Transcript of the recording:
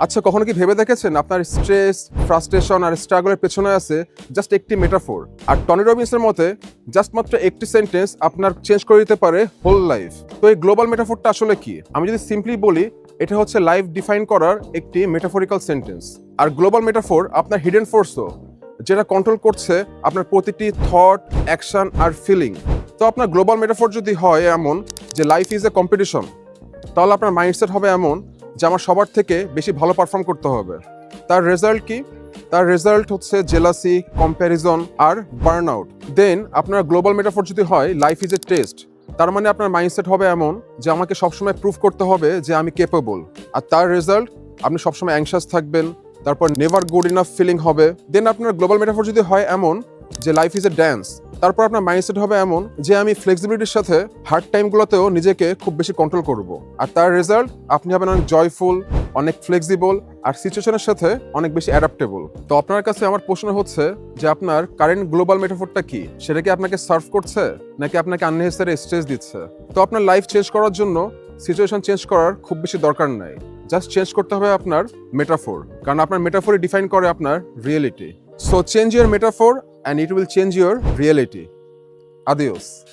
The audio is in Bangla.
আচ্ছা কখনো কি ভেবে দেখেছেন আপনার স্ট্রেস ফ্রাস্ট্রেশন আর স্ট্রাগলের পেছনে আছে জাস্ট একটি মেটাফোর আর টনি রবিন্সের মতে জাস্ট মাত্র একটি সেন্টেন্স আপনার চেঞ্জ করে দিতে পারে হোল লাইফ তো এই গ্লোবাল মেটাফোরটা আসলে কি? আমি যদি সিম্পলি বলি, এটা হচ্ছে লাইফ ডিফাইন করার একটি মেটাফোরিক্যাল সেন্টেন্স আর গ্লোবাল মেটাফোর আপনার হিডেন ফোর্সও যেটা কন্ট্রোল করছে আপনার প্রতিটি থট অ্যাকশন আর ফিলিং তো আপনার গ্লোবাল মেটাফোর যদি হয় এমন যে লাইফ ইজ এ কম্পিটিশন তাহলে আপনার মাইন্ডসেট হবে এমন যে আমার সবার থেকে বেশি ভালো পারফর্ম করতে হবে। তার রেজাল্ট কি? তার রেজাল্ট হচ্ছে জেলাসি কম্প্যারিজন আর বার্ন আউট দেন আপনার গ্লোবাল মেটাফোর যদি হয় লাইফ ইজ এ টেস্ট তার মানে আপনার মাইন্ডসেট হবে এমন যে আমাকে সবসময় প্রুভ করতে হবে যে আমি কেপেবল আর তার রেজাল্ট আপনি সবসময় অ্যাংশাস থাকবেন, তারপর নেভার গুড ইনাফ ফিলিং হবে। দেন আপনার গ্লোবাল মেটাফোর যদি হয় এমন যে লাইফ ইজ এ ড্যান্স তারপর আপনার মাইন্ডসেট হবে এমন যে আমি ফ্লেক্সিবিলিটির সাথে হার্ড টাইমগুলোতেও নিজেকে খুব বেশি কন্ট্রোল করব। আর তার রেজাল্ট আপনি হবেন অনেক জয়ফুল অনেক ফ্লেক্সিবল আর সিচুয়েশনের সাথে অনেক বেশি অ্যাডাপ্টেবল তো আপনার কাছে আমার প্রশ্ন হচ্ছে যে আপনার কারেন্ট গ্লোবাল মেটাফোরটা কি? সেটা কি আপনাকে সার্ভ করছে? নাকি আপনাকে আননেসেসারি স্ট্রেস দিচ্ছে? তো আপনার লাইফ চেঞ্জ করার জন্য সিচুয়েশন চেঞ্জ করার খুব বেশি দরকার নাই। জাস্ট চেঞ্জ করতে হবে আপনার মেটাফোর কারণ আপনার মেটাফোরই ডিফাইন করে আপনার reality so change your metaphor and it will change your reality. Adios.